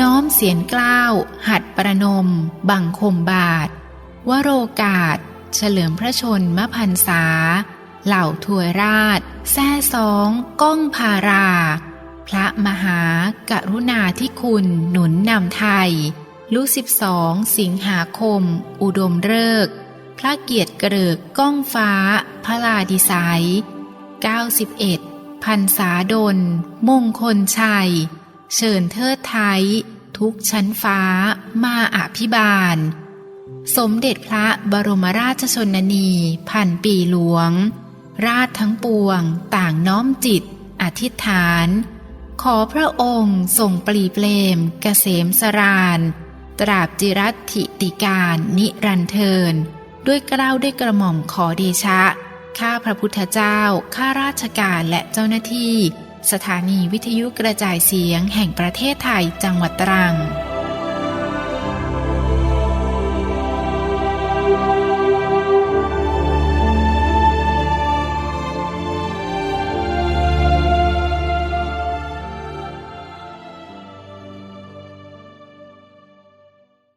น้อมเสียนเกล้าว หัดประนม บังคมบาท วโรกาส เฉลิมพระชนมพันษา เหล่าถวยราช แซ่สองก้องพารา พระมหากรุณาธิคุณหนุนนำไทย ลุสิบสองสิงหาคม อุดมฤกษ์พระเกียรติเกริกก้องฟ้า พระลาดิไซย91พันษาดล มงคลชัย เชิญเทิดไทย ทุกชั้นฟ้า มาอภิบาล สมเด็จพระบรมราชชนนีพันปีหลวง ราชทั้งปวง ต่างน้อมจิต อธิษฐาน ขอพระองค์ทรงปลีเปลมกเกษมสรานตราบจิรัติติการนิรันเทิน ด้วยเกล้าวด้วยกระหม่อมขอเดชะ ข้าพระพุทธเจ้า ข้าราชการและเจ้าหน้าที่ สถานีวิทยุกระจายเสียงแห่งประเทศไทยจังหวัดตรัง